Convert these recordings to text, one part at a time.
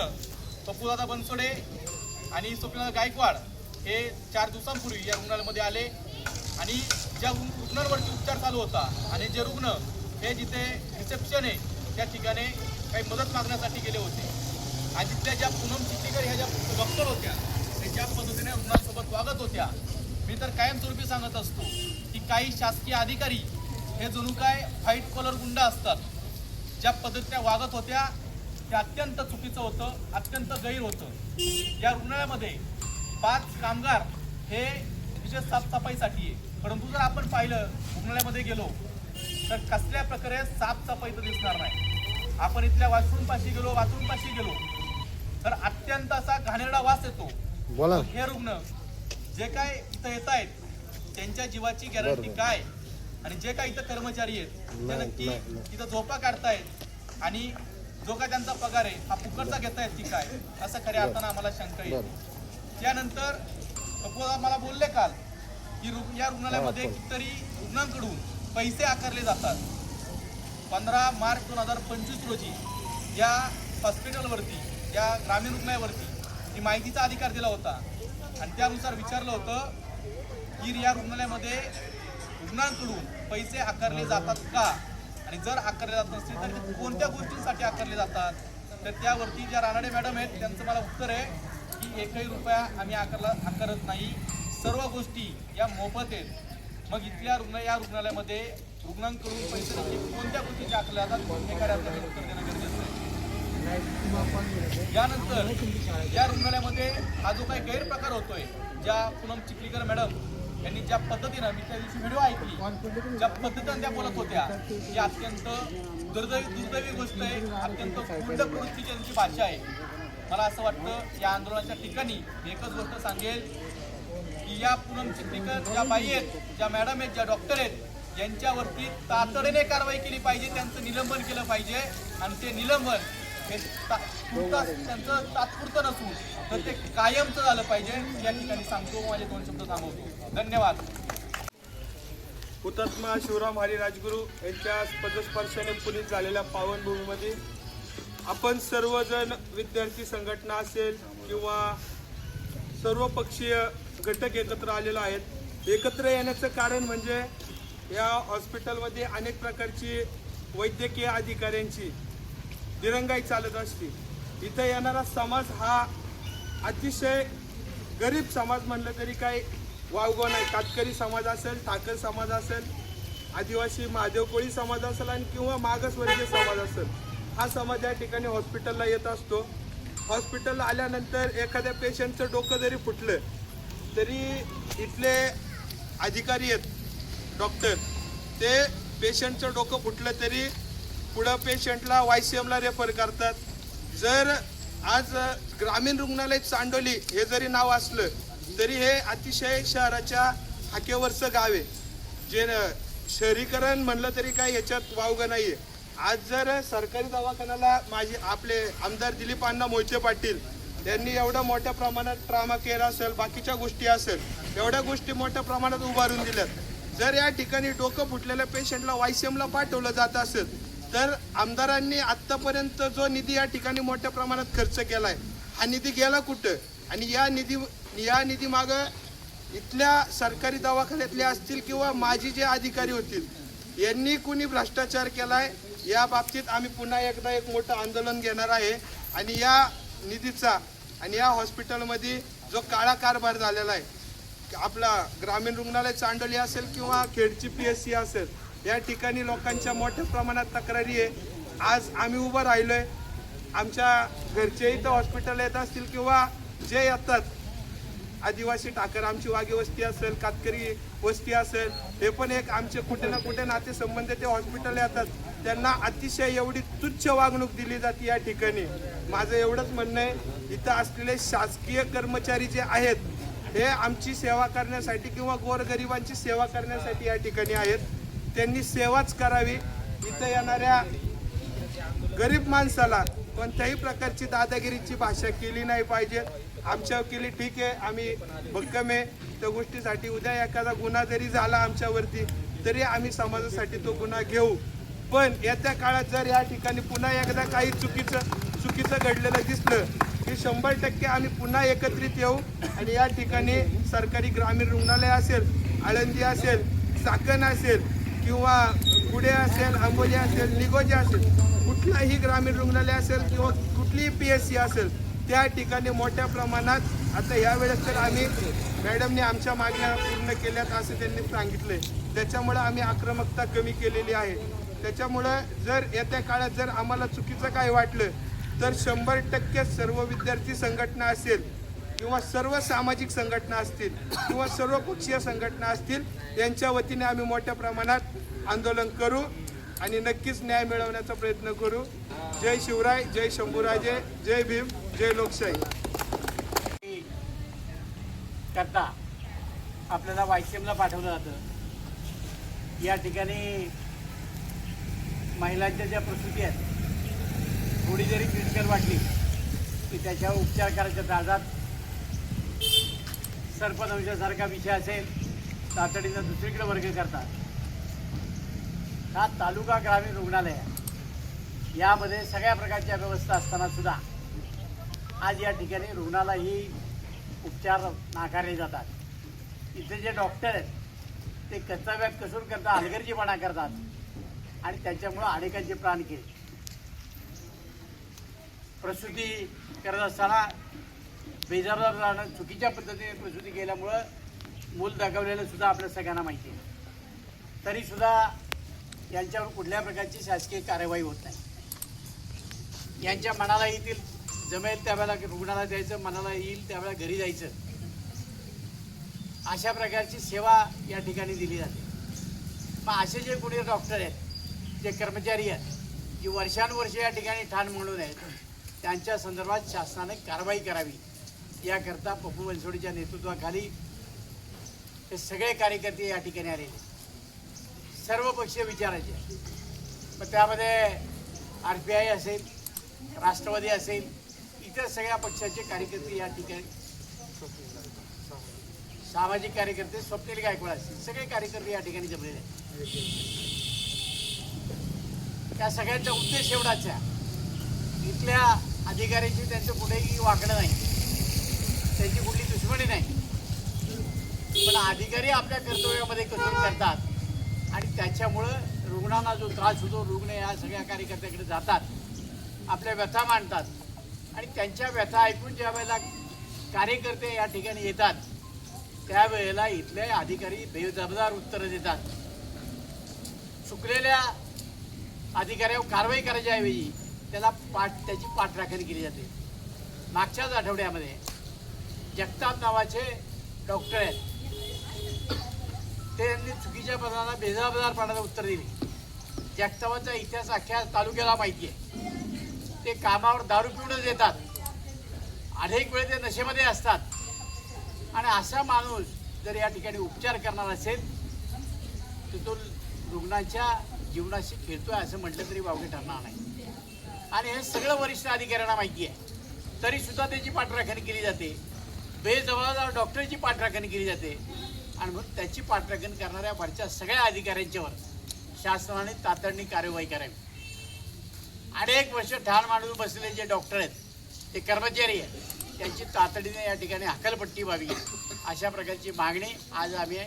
रुग्ण पप्पूदादा बनसोडे आणि स्वप्नदा गायकवाड हे चार दिवसांपूर्वी या रुग्णालयामध्ये आले आणि ज्या रुग्णांवरती उपचार चालू होता आणि जे रुग्ण हे जिथे रिसेप्शन आहे त्या ठिकाणी काही मदत मागण्यासाठी गेले होते. आणि तिथल्या ज्या पूनम चित्तीकर ह्या ज्या डॉक्टर होत्या ते ज्या पद्धतीने रुग्णांसोबत वागत होत्या मी तर कायमस्वरूपी सांगत असतो की काही शासकीय अधिकारी हे जणू काय व्हाईट कॉलर गुंडा असतात ज्या पद्धतीने वागत होत्या ते अत्यंत चुकीचं होतं अत्यंत गैर होतं. या रुग्णालयामध्ये पाच कामगार हे विशेष साफसफाईसाठी आहे परंतु जर आपण पाहिलं रुग्णालयामध्ये गेलो तर कसल्या प्रकारे साफसफाई तर दिसणार नाही. आपण इथल्या वॉशरूम पाशी गेलो बाथरूम पाशी गेलो तर अत्यंत असा घाणेरडा वास येतो. हे रुग्ण जे काय इथं येत आहेत त्यांच्या जीवाची गॅरंटी. काय? आणि जे काही इथं कर्मचारी आहेत ते नक्की. इथं झोपा काढतायत आणि जो काय त्यांचा पगार आहे हा फुकटचा घेतायत की काय? असं खऱ्या अर्थानं आम्हाला शंका येईल त्यानंतर मला बोलले काल की रुग्ण या रुग्णालयामध्ये. कितीतरी रुग्णांकडून पैसे आकारले जातात. पंधरा मार्च दोन हजार पंचवीस रोजी या हॉस्पिटलवरती या ग्रामीण रुग्णालयावरती ही माहितीचा अधिकार दिला होता. आणि त्यानुसार विचारलं होतं की या रुग्णालयामध्ये रुग्णांकडून पैसे आकारले जातात का? आणि जर आकारले जात नसतील तर ते कोणत्या गोष्टींसाठी आकारले जातात? तर त्यावरती ज्या रानडे मॅडम आहेत त्यांचं मला उत्तर आहे की एकही रुपया आम्ही आकारला आकारत नाही. सर्व गोष्टी या मोफत आहेत. मग इथल्या रुग्ण या रुग्णालयामध्ये रुग्णांकडून पैसे नक्की कोणत्या गोष्टीचे आकारले जातात एखाद्या उत्तर देणं गरजेचं आहे. यानंतर या रुग्णालयामध्ये हा जो काही गैरप्रकार होतोय ज्या पूनम चिखलीकर मॅडम यांनी ज्या पद्धतीनं मी त्या दिवशी व्हिडिओ ऐकली. ज्या पद्धतीनं त्या बोलत होत्या ही अत्यंत दुर्दैवी दुर्दैवी गोष्ट आहे. अत्यंत गुंड प्रवृत्तीची त्यांची भाषा आहे. मला असं वाटतं या आंदोलनाच्या ठिकाणी एकच गोष्ट सांगेल की या पूनम चिखलीकर ज्या बाई आहेत ज्या मॅडम आहेत ज्या डॉक्टर आहेत यांच्यावरती तातडीने कारवाई केली पाहिजे त्यांचं निलंबन केलं पाहिजे. आणि ते निलंबन हे ता- त्यांचं तात्पुरतं नसून तर ते कायमचं झालं पाहिजे या ठिकाणी सांगतो माझे दोन शब्द थांबवतो. धन्यवाद. हुतात्मा शिवराम हरी राजगुरू यांच्या पदस्पर्शाने पुनीत झालेल्या पावनभूमीमध्ये आपण सर्वजण विद्यार्थी संघटना असेल किंवा सर्वपक्षीय घटक एकत्र आलेलो आहेत एकत्र येण्याचं कारण म्हणजे या हॉस्पिटलमध्ये अनेक प्रकारची वैद्यकीय अधिकाऱ्यांची दिरंगाई चालत असते. इथं येणारा समाज हा अतिशय गरीब समाज म्हणलं तरी काही वावगो नाही. कातकरी समाज असेल ठाकर समाज असेल आदिवासी महादेव कोळी समाज असेल आणि किंवा मागासवर्गीय समाज असेल हा समाज या ठिकाणी हॉस्पिटलला येत असतो. हॉस्पिटलला आल्यानंतर एखाद्या पेशंटचं डोकं जरी फुटलं तरी इथले अधिकारी आहेत डॉक्टर ते पेशंटचं डोकं फुटलं तरी पुढं पेशंटला वाय सी एमला रेफर करतात. जर आज ग्रामीण रुग्णालय चांडोली हे जरी नाव असलं तरी हे अतिशय शहराच्या हाकेवरचं गाव आहे. जे न- शहरीकरण म्हणलं तरी काही याच्यात वावगं आहे आज जर सरकारी दवाखान्याला माझे आपले आमदार दिलीप अण्णा मोहिते पाटील त्यांनी एवढं मोठ्या प्रमाणात ट्रामा केअर असेल बाकीच्या गोष्टी असेल एवढ्या गोष्टी मोठ्या प्रमाणात उभारून दिल्यात. जर या ठिकाणी डोकं फुटलेल्या पेशंटला वायसीएमला पाठवलं जात असेल तर आमदारांनी आतापर्यंत जो निधी या ठिकाणी मोठ्या प्रमाणात खर्च केलाय हा निधी गेला कुठं? आणि या निधी या निधी मागं इथल्या सरकारी दवाखान्यातले असतील किंवा माझी जे अधिकारी होतील यांनी कुणी भ्रष्टाचार केलाय? या बाबतीत आम्ही पुन्हा एकदा एक मोठं आंदोलन घेणार आहे. आणि या निधीचा आणि या हॉस्पिटलमध्ये जो काळा कारभार झालेला आहे आपला ग्रामीण रुग्णालय चांडोली असेल किंवा खेडची पी एस सी असेल या ठिकाणी लोकांच्या मोठ्या प्रमाणात तक्रारी आहे. आज आम्ही उभं राहिलो आहे आमच्या घरचे इथं हॉस्पिटल येत असतील किंवा जे येतात आदिवासी ठाकर आमची वागी वस्ती असेल कातकरी वस्ती असेल हे पण एक आमचे कुठे ना कुठे नातेसंबंध ते हॉस्पिटल येतात. त्यांना अतिशय एवढी तुच्छ वागणूक दिली जाते या ठिकाणी. माझं एवढंच म्हणणं आहे इथं असलेले शासकीय कर्मचारी जे आहेत हे आमची सेवा करण्यासाठी किंवा गोरगरिबांची सेवा करण्यासाठी या ठिकाणी आहेत. त्यांनी सेवाच करावी. इथं येणाऱ्या गरीब माणसाला कोणत्याही प्रकारची दादागिरीची भाषा केली नाही पाहिजे. आमच्यावर केली ठीक आहे आम्ही भक्कम आहे. त्या गोष्टीसाठी उद्या एखादा गुन्हा जरी झाला आमच्यावरती तरी आम्ही समाजासाठी तो गुन्हा घेऊ. पण येत्या काळात जर या ठिकाणी पुन्हा एकदा काही चुकीचं चुकीचं घडलेलं दिसलं की शंभर टक्के आम्ही पुन्हा एकत्रित येऊ. आणि या ठिकाणी सरकारी ग्रामीण रुग्णालय असेल आळंदी असेल चाकण असेल किंवा पुढे असेल आंबोली असेल निगोजी असेल कुठलाही ग्रामीण रुग्णालय असेल किंवा कुठलीही पी एस सी असेल त्या ठिकाणी मोठ्या प्रमाणात आता यावेळेस तर आम्ही मॅडमने आमच्या मागण्या पूर्ण केल्यात असं त्यांनी सांगितलंय. त्याच्यामुळं आम्ही आक्रमकता कमी केलेली आहे. त्याच्यामुळं जर येत्या काळात जर आम्हाला चुकीचं काय वाटलं तर शंभर टक्के सर्व विद्यार्थी संघटना असेल किंवा सर्व सामाजिक संघटना असतील किंवा सर्व पक्षीय संघटना असतील यांच्या वतीने आम्ही मोठ्या प्रमाणात आंदोलन करू आणि नक्कीच न्याय मिळवण्याचा प्रयत्न करू. जय शिवराय जय शंभूराजे जय भीम जय लोकशाही. करता. आपल्याला वायसीएमला पाठवलं जातं. या ठिकाणी महिलांच्या ज्या प्रसूती आहेत थोडी जरी क्रिटिकल वाटली की त्याच्यावर उपचार करायच्या दाजात सर्पदंशासारखा विषय असेल तातडीनं दुसरीकडे वर्ग करतात. हा तालुका ग्रामीण रुग्णालय आहे. यामध्ये सगळ्या प्रकारच्या व्यवस्था असताना सुद्धा आज या ठिकाणी रुग्णालाही उपचार नाकारले जातात. इथे जे डॉक्टर आहेत ते कर्तव्यात कसून करता हलगर्जीपणा करतात आणि त्याच्यामुळं अनेकांचे प्राण गेले. प्रसूती करत असताना बेजारदार राहणं चुकीच्या पद्धतीने प्रसूती केल्यामुळं मूल दाखवलेलं सुद्धा आपल्या सगळ्यांना माहिती आहे. तरीसुद्धा यांच्यावर कुठल्या प्रकारची शासकीय कार्यवाही होत नाही. यांच्या मनाला येतील जमेल त्यावेळेला रुग्णाला द्यायचं मनाला येईल त्यावेळेला घरी जायचं. अशा प्रकारची सेवा या ठिकाणी दिली जाते. मग असे जे कोणी डॉक्टर आहेत जे कर्मचारी आहेत जे वर्षानुवर्ष या ठिकाणी ठाण म्हणून आहेत त्यांच्या संदर्भात शासनाने कारवाई करावी. याकरता पप्पू बनसोडीच्या नेतृत्वाखाली हे सगळे कार्यकर्ते या ठिकाणी आलेले सर्व पक्षीय विचाराचे मग त्यामध्ये आर पी आय असेल राष्ट्रवादी असेल इतर सगळ्या पक्षाचे कार्यकर्ते या ठिकाणी सामाजिक कार्यकर्ते स्वप्नील गायकवाड असतील सगळे कार्यकर्ते या ठिकाणी जमलेले आहेत. त्या सगळ्यांचा उद्देश एवढाच आहे. इथल्या अधिकाऱ्यांची त्यांचं कुठेही वाकडं नाही. त्यांची कुठली दुश्मनी नाही. पण अधिकारी आपल्या कर्तव्यामध्ये कसून करतात आणि त्याच्यामुळं रुग्णांना जो त्रास होतो रुग्ण या सगळ्या कार्यकर्त्याकडे जातात आपल्या व्यथा मांडतात आणि त्यांच्या व्यथा ऐकून ज्या वेळेला कार्यकर्ते या ठिकाणी येतात त्यावेळेला इथले अधिकारी बेजबाबदार उत्तरं देतात. चुकलेल्या अधिकाऱ्यावर कारवाई करायच्या ऐवजी त्याला पाठ त्याची पाठराखण केली जाते. मागच्याच आठवड्यामध्ये जगताप नावाचे डॉक्टर आहेत. ते यांनी चुकीच्या पदाला बेजबाबदारपणाला उत्तर दिले. जगतापाचा इतिहास अख्ख्या तालुक्याला माहिती आहे. ते कामावर दारू पिऊनच येतात अनेक वेळ ते नशेमध्ये असतात. आणि असा माणूस जर या ठिकाणी उपचार करणार असेल तर तो रुग्णाच्या जीवनाशी खेळतोय असं म्हटलं तरी वावगे ठरणार नाही. आणि हे सगळं वरिष्ठ अधिकाऱ्यांना माहिती आहे. तरी सुद्धा त्याची पाठराखणी केली जाते. बेजबाबदार डॉक्टरची पाठराखण केली जाते. आणि मग त्याची पाठराखण करणाऱ्या वरच्या सगळ्या अधिकाऱ्यांच्यावर शासनाने तातडीने कार्यवाही करावी. अनेक वर्ष ठाण मांडून बसलेले जे डॉक्टर आहेत ते कर्मचारी आहेत त्यांची तातडीने या ठिकाणी हकलपट्टी व्हावी. अशा प्रकारची मागणी आज आम्ही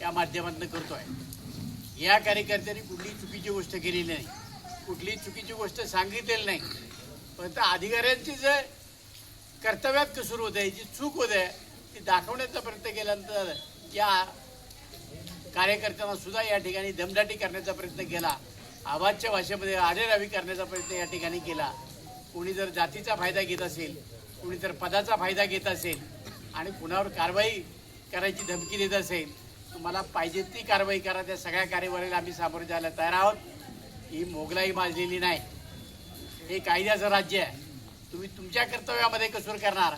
या माध्यमातून करतो आहे या कार्यकर्त्यांनी कुठलीही चुकीची गोष्ट केलेली नाही. कुठलीही चुकीची गोष्ट सांगितलेली नाही. पण त्या अधिकाऱ्यांची जे कर्तव्यात कसूर होत आहे जी चूक होत आहे ती दाखवण्याचा प्रयत्न केल्यानंतर या कार्यकर्त्यांना सुद्धा या ठिकाणी दमदाटी करण्याचा प्रयत्न केला. आवाजच्या भाषेमध्ये आडेरावी करण्याचा प्रयत्न या ठिकाणी केला. कोणी जर जातीचा फायदा घेत असेल कोणी जर पदाचा फायदा घेत असेल आणि कुणावर कारवाई करायची धमकी देत असेल तुम्हाला पाहिजे ती कारवाई करा. त्या सगळ्या कार्यवाहीला आम्ही सामोरे जायला तयार आहोत. ही मोगलाई माजलेली नाही. हे कायद्याचं राज्य आहे. तुम्ही तुमच्या कर्तव्यामध्ये कसूर करणार.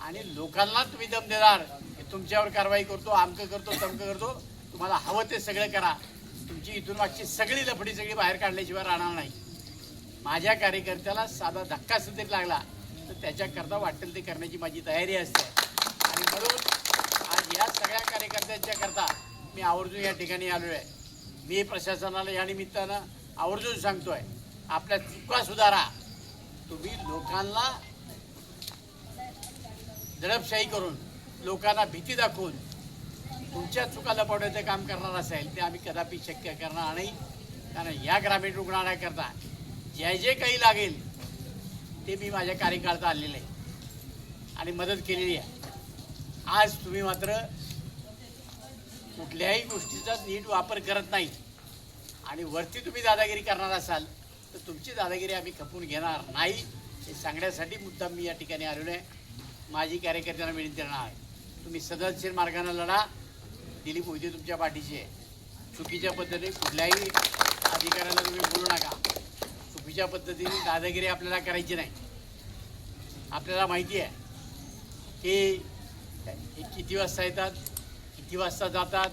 आणि लोकांना तुम्ही दम देणार. की तुमच्यावर कारवाई करतो आमकं करतो तमकं करतो. तुम्हाला हवं ते सगळं करा. तुमची इथून मागची सगळी लफडी सगळी बाहेर काढल्याशिवाय राहणार नाही. माझ्या कार्यकर्त्याला साधा धक्का सुद्धा लागला तर त्याच्याकरता वाटेल ते करण्याची माझी तयारी असते. आणि म्हणून आज या सगळ्या कार्यकर्त्यांच्या करता मी आवर्जून या ठिकाणी आलो आहे मी प्रशासनाला या निमित्तानं आवर्जून सांगतोय आपल्या चुका सुधारा. तुम्ही लोकांना दडपशाही करून लोकांना भीती दाखवून तुमच्या चुका लपवण्याचं काम करणार असेल ते आम्ही कदापि शक्य करणार नाही. कारण या ग्रामीण रुग्णालयाकरता जे जे काही लागेल ते मी माझ्या कार्यकाळात आलेलं आहे. आणि मदत केलेली आहे. आज तुम्ही मात्र कुठल्याही गोष्टीचा नीट वापर करत नाही. आणि वरती तुम्ही दादागिरी करणार असाल तर तुमची दादागिरी आम्ही खपून घेणार नाही. हे सांगण्यासाठी मुद्दा मी या ठिकाणी आलेलो आहे. माझी कार्यकर्त्यांना विनंती करणार आहे. तुम्ही सदनशीर मार्गाने लढा. दिलीप मोदी तुमच्या पाठीशी आहे. चुकीच्या पद्धतीने कुठल्याही अधिकाऱ्याला तुम्ही बोलू नका. चुकीच्या पद्धतीने दादागिरी आपल्याला करायची नाही. आपल्याला माहिती आहे. की हे किती वाजता येतात? किती वाजता जातात?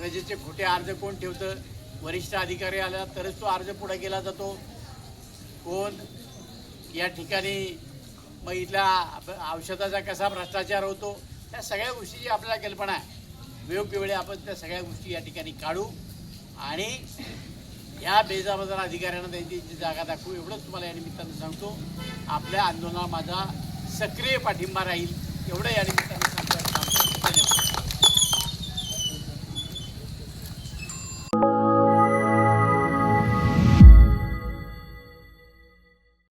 रजेचे खोटे अर्ज कोण ठेवतं? वरिष्ठ अधिकारी आला तरच तो अर्ज पुढे केला जातो. कोण? या ठिकाणी मग इथला औषधाचा कसा भ्रष्टाचार होतो त्या सगळ्या गोष्टीची आपल्याला कल्पना आहे योग्य वेळी आपण त्या सगळ्या गोष्टी या ठिकाणी काढू आणि या बेजाबदार अधिकाऱ्यांना त्यांची जागा दाखवू एवढंच तुम्हाला या निमित्तानं सांगतो. आपल्या आंदोलनाला माझा सक्रिय पाठिंबा राहील एवढं या निमित्तानं